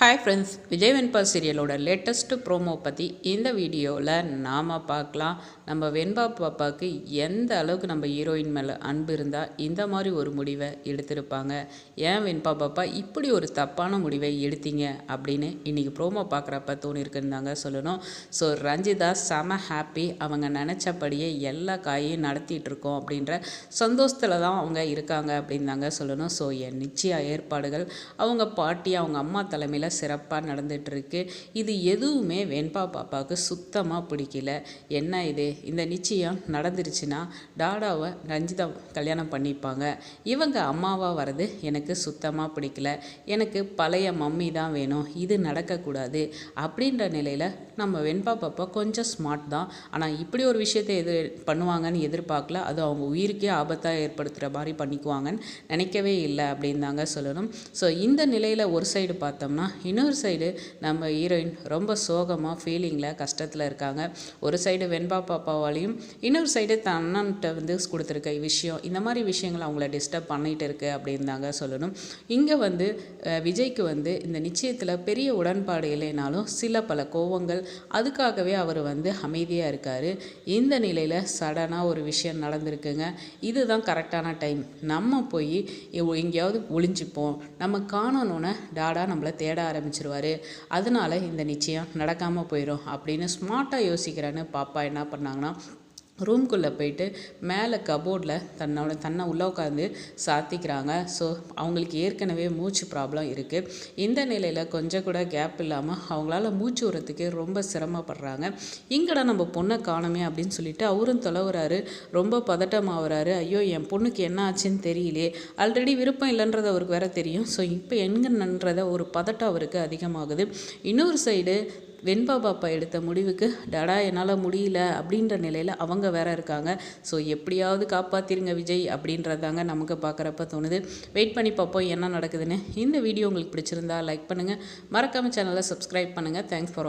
Hi friends Vijay Venba சீரியலோட latest promo பற்றி இந்த வீடியோவில் நாம் பார்க்கலாம். நம்ம வெண்பா பாப்பாவுக்கு எந்த அளவுக்கு நம்ம ஹீரோயின் மேலே அன்பு இருந்தால் இந்த மாதிரி ஒரு முடிவை எடுத்திருப்பாங்க. ஏன் வெண்பா பாப்பா இப்படி ஒரு தப்பான முடிவை எடுத்தீங்க அப்படின்னு இன்றைக்கி ப்ரோமோ பார்க்குறப்ப தோணியிருக்குன்னு தாங்க சொல்லணும். ஸோ ரஞ்சிதா செம ஹாப்பி அவங்க நினச்சபடியே எல்லா காயையும் நடத்திட்டு இருக்கோம் அப்படின்ற சந்தோஷத்தில் தான் அவங்க இருக்காங்க அப்படின்னு தாங்க சொல்லணும். ஸோ என் நிச்சய ஏற்பாடுகள் அவங்க பாட்டி அவங்க அம்மா தலைமையில் சிறப்பாக நடந்துகிட்ருக்கு. இது எதுவுமே வெண்பா பாப்பாவுக்கு சுத்தமாக பிடிக்கல. என்ன இது? இந்த நிச்சயம் நடந்துருச்சுன்னா டாடாவை ரஞ்சிதா கல்யாணம் பண்ணிப்பாங்க. இவங்க அம்மாவாக வர்றது எனக்கு சுத்தமாக பிடிக்கல. எனக்கு பழைய மம்மி தான் வேணும். இது நடக்கக்கூடாது. அப்படின்ற நிலையில் நம்ம வெண்பா பாப்பா கொஞ்சம் ஸ்மார்ட் தான். ஆனால் இப்படி ஒரு விஷயத்தை எதிர் பண்ணுவாங்கன்னு எதிர்பார்க்கல. அது அவங்க உயிருக்கே ஆபத்தாக ஏற்படுத்துகிற மாதிரி பண்ணிக்குவாங்கன்னு நினைக்கவே இல்லை அப்படின்னு தாங்க சொல்லணும். ஸோ இந்த நிலையில் ஒரு சைடு பார்த்தோம்னா இன்னொரு சைடு நம்ம ஹீரோயின் ரொம்ப சோகமாக ஃபீலிங்கில் கஷ்டத்தில் இருக்காங்க. ஒரு சைடு வெண்பா பாப்பாவாலையும் இன்னொரு சைடு தன்னன்ட்ட வந்து கொடுத்துருக்க விஷயம் இந்த மாதிரி விஷயங்கள் அவங்கள டிஸ்டர்ப் பண்ணிகிட்டு இருக்கு அப்படின்னு தாங்க சொல்லணும். இங்கே வந்து விஜய்க்கு வந்து இந்த நிச்சயத்தில் பெரிய உடன்பாடு இல்லைனாலும் சில பல கோவங்கள் அதுக்காகவே அவர் வந்து அமைதியாக இருக்கார். இந்த நிலையில் சடனாக ஒரு விஷயம் நடந்திருக்குங்க. இதுதான் கரெக்டான டைம் நம்ம போய் எங்கேயாவது ஒளிஞ்சிப்போம். நம்ம காணணுன்னு டாடா நம்மளை தேட ஆரம்பிச்சிருவார். அதனால இந்த நிச்சயம் நடக்காமல் போயிடும் அப்படின்னு ஸ்மார்ட்டாக யோசிக்கிறேன்னு பாப்பா என்ன பண்ணாங்கன்னா ரூம்குள்ளே போயிட்டு மேலே கபோர்டில் தன்னோட தன்னை உள்ளே உட்காந்து சாத்திக்கிறாங்க. ஸோ அவங்களுக்கு ஏற்கனவே மூச்சு ப்ராப்ளம் இருக்குது இந்த நிலையில் கொஞ்சம் கூட கேப் இல்லாமல் அவங்களால மூச்சு விடுறதுக்கே ரொம்ப சிரமப்படுறாங்க. இங்கடா நம்ம பொண்ணை காணுமே அப்படின்னு சொல்லிட்டு அவரும் தொலைவுறாரு. ரொம்ப பதட்டமாகறாரு ஐயோ என் பொண்ணுக்கு என்ன ஆச்சுன்னு தெரியலையே. ஆல்ரெடி விருப்பம் இல்லைன்றது அவருக்கு வேற தெரியும். ஸோ இப்போ எங்கன்றத ஒரு பதட்டம் அவருக்கு அதிகமாகுது. இன்னொரு சைடு வெண்பா பாப்பா எடுத்த முடிவுக்கு டடா என்னால் முடியல அப்படின்ற நிலையில் அவங்க வேற இருக்காங்க. ஸோ எப்படியாவது காப்பாற்றிருங்க விஜய் அப்படின்றதாங்க நமக்கு பார்க்குறப்ப தோணுது. வெயிட் பண்ணி பார்ப்போம் என்ன நடக்குதுன்னு. இந்த வீடியோ உங்களுக்கு பிடிச்சிருந்தா லைக் பண்ணுங்கள் மறக்காமல் சேனலை சப்ஸ்கிரைப் பண்ணுங்கள் தேங்க்ஸ் ஃபார் வாட்சிங்